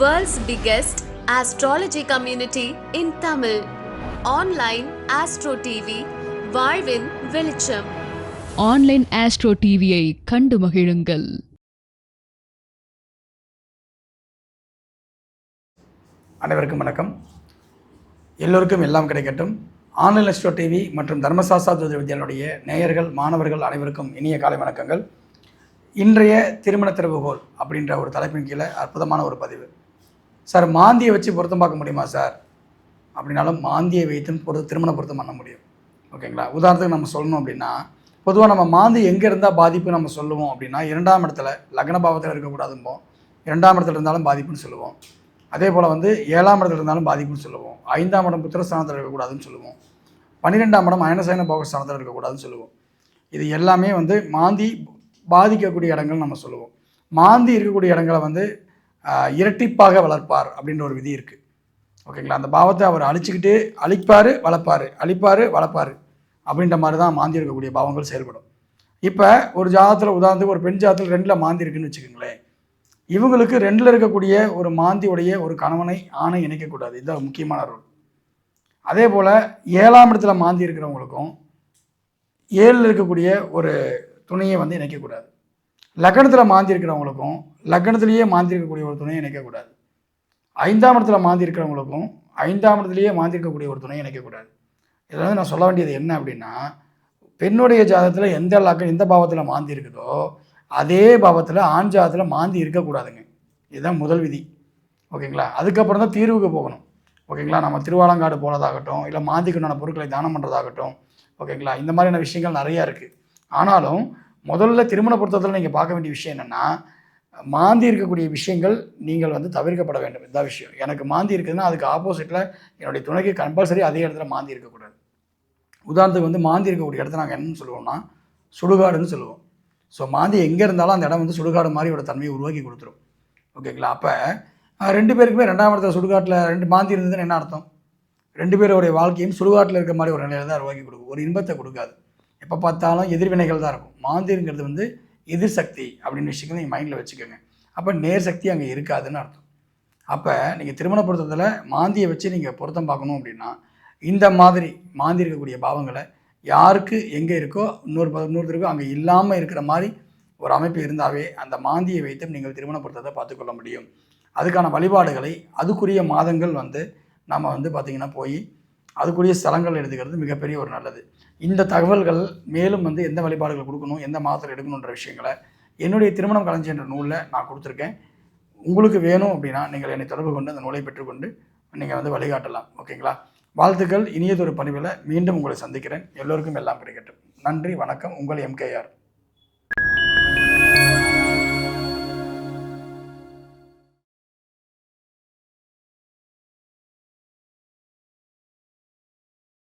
World's biggest astrology community in Tamil. Online Astro TV, வாழ்வின் வெளிச்சம். Online astro டிவியை கண்டு மகிழுங்கள். அனைவருக்கும் வணக்கம். எல்லோருக்கும் எல்லாம் கிடைக்கட்டும். ஆன்லைன் எஸ்டோ டிவி மற்றும் தர்மசாஸ்தா ஜோதி வித்யானுடைய நேயர்கள் மாணவர்கள் அனைவருக்கும் இனிய காலை வணக்கங்கள். இன்றைய திருமண திறவுகோல் அப்படின்ற ஒரு தலைப்பின் கீழே அற்புதமான ஒரு பதிவு. சார் மாந்தியை வச்சு பொருத்தம் பார்க்க முடியுமா சார்? அப்படின்னாலும் மாந்தியை வைத்தும் பொரு திருமண பொருத்தம் பண்ண முடியும். ஓகேங்களா? உதாரணத்துக்கு நம்ம சொல்லணும் அப்படின்னா பொதுவாக நம்ம மாந்தி எங்கே இருந்தால் பாதிப்பு நம்ம சொல்லுவோம் அப்படின்னா இரண்டாம் இடத்துல லக்ன பாவத்தில் இருக்கக்கூடாதும்போம் இரண்டாம் இடத்துல இருந்தாலும் பாதிப்புன்னு சொல்லுவோம். அதே போல் வந்து ஏழாம் இடத்துல இருந்தாலும் பாதிப்புன்னு சொல்லுவோம். ஐந்தாம் இடம் புத்திரஸ்தானத்தில் இருக்கக்கூடாதுன்னு சொல்லுவோம். பன்னிரெண்டாம் இடம் அயனசயன போகஸ்தானத்தில் இருக்கக்கூடாதுன்னு சொல்லுவோம். இது எல்லாமே வந்து மாந்தி பாதிக்கக்கூடிய இடங்கள் நம்ம சொல்லுவோம். மாந்தி இருக்கக்கூடிய இடங்களை வந்து இரட்டிப்பாக வளர்ப்பார் அப்படின்ற ஒரு விதி இருக்குது ஓகேங்களா? அந்த பாவத்தை அவர் அழிச்சுக்கிட்டே அழிப்பார் வளர்ப்பார். அழிப்பார் வளர்ப்பார். அப்படின்ற மாதிரி தான் மாந்தி இருக்கக்கூடிய பாவங்கள் செயல்படும். இப்போ ஒரு ஜாதத்தில் உதாரணத்துக்கு ஒரு பெண் ஜாதத்தில் ரெண்டில் மாந்தி இருக்குன்னு வச்சுக்கோங்களேன். இவங்களுக்கு ரெண்டில் இருக்கக்கூடிய ஒரு மாந்தியுடைய ஒரு கணவனை ஆணை இணைக்கக்கூடாது. இதுதான் முக்கியமான ரூல் அதே போல் ஏழாம் இடத்துல மாந்தி இருக்கிறவங்களுக்கும் ஏழில் இருக்கக்கூடிய ஒரு துணையை வந்து இணைக்கக்கூடாது. லக்னத்தில் மாந்திருக்கிறவங்களுக்கும் லக்கணத்திலேயே லக்னத்திலேயே ஒரு துணையை இணைக்கக்கூடாது ஐந்தாம் இடத்துல மாந்தி இருக்கிறவங்களுக்கும் ஐந்தாம் இடத்துலையே மாந்திருக்கக்கூடிய ஒரு துணையை இணைக்கக்கூடாது இதில் வந்து நான் சொல்ல வேண்டியது என்ன அப்படின்னா பெண்ணுடைய ஜாதகத்தில் எந்த லக்கம் எந்த பாவத்தில் மாந்தி இருக்குதோ அதே பாவத்தில் ஆண் ஜாதத்தில் மாந்தி இருக்கக்கூடாதுங்க இதுதான் முதல் விதி. ஓகேங்களா? அதுக்கப்புறம் தான் தீர்வுக்கு போகணும். ஓகேங்களா? நம்ம திருவாலங்காடு போனதாகட்டும் இல்லை மாந்திக்குண்டான பொருட்களை தானம் பண்ணுறதாகட்டும் ஓகேங்களா? இந்த மாதிரியான விஷயங்கள் நிறையா இருக்குது ஆனாலும் முதல்ல திருமண பொருத்தத்தில் நீங்கள் பார்க்க வேண்டிய விஷயம் என்னென்னா மாந்தி இருக்கக்கூடிய விஷயங்கள் நீங்கள் வந்து தவிர்க்கப்பட வேண்டும். இந்த விஷயம். எனக்கு மாந்தி இருக்குதுன்னா அதுக்கு ஆப்போசிட்டில் என்னுடைய துணைக்கு கம்பல்சரி அதே இடத்துல மாந்தி இருக்கக்கூடாது. உதாரணத்துக்கு வந்து மாந்தி இருக்கக்கூடிய இடத்த நாங்கள் என்னன்னு சொல்லுவோம்னா சுடுகாடுன்னு சொல்லுவோம். ஸோ மாந்தி எங்கே இருந்தாலும் அந்த இடம் வந்து சுடுகாடு மாதிரி ஒரு தன்மையை உருவாக்கி கொடுத்துரும். ஓகேங்களா அப்போ ரெண்டு பேருக்குமே ரெண்டாம் இடத்துல சுடுகாட்டில் ரெண்டு மாந்தி இருந்ததுன்னு என்ன அர்த்தம்? ரெண்டு பேருடைய வாழ்க்கையும் சுடுகாட்டில் இருக்க மாதிரி ஒரு நிலையில தான் உருவாக்கி கொடுக்கும். ஒரு இன்பத்தை கொடுக்காது. எப்போ பார்த்தாலும் எதிர்வினைகள் தான் இருக்கும். மாந்திங்கிறது வந்து எதிர் சக்தி அப்படின்னு விஷயங்கள் நீங்கள் மைண்டில் வச்சுக்கோங்க. அப்போ நேர் சக்தி அங்கே இருக்காதுன்னு அர்த்தம். அப்போ நீங்கள் திருமண பொருத்தத்தில் மாந்தியை வச்சு நீங்கள் பொருத்தம் பார்க்கணும் அப்படின்னா இந்த மாதிரி மாந்தி இருக்கக்கூடிய பாவங்களை யாருக்கு எங்கே இருக்கோ இன்னொரு இன்னொருத்தருக்கோ அங்கே இல்லாமல் இருக்கிற மாதிரி ஒரு அமைப்பு இருந்தாவே அந்த மாந்தியை வைத்து நீங்கள் திருமண பொருத்தத்தை பார்த்துக்கொள்ள முடியும். அதுக்கான வழிபாடுகளை அதுக்குரிய மாதங்கள் வந்து நம்ம வந்து பார்த்திங்கன்னா போய் அதுக்குரிய ஸ்தலங்கள் எடுத்துக்கிறது மிகப்பெரிய ஒரு நல்லது. இந்த தகவல்கள் மேலும் வந்து எந்த வழிபாடுகள் கொடுக்கணும் எந்த மாதத்தில் எடுக்கணுன்ற விஷயங்களை என்னுடைய திருமணம் கலைஞ்சி என்ற நூலில் நான் கொடுத்துருக்கேன். உங்களுக்கு வேணும் அப்படின்னா நீங்கள் என்னை தொடர்பு கொண்டு அந்த நூலை பெற்றுக்கொண்டு நீங்கள் வந்து வழிகாட்டலாம். ஓகேங்களா? வாழ்த்துக்கள். இனியதொரு பணிவில் மீண்டும் உங்களை சந்திக்கிறேன். எல்லோருக்கும் எல்லாம் கிடைக்கட்டும். நன்றி வணக்கம். உங்கள் எம்கேஆர்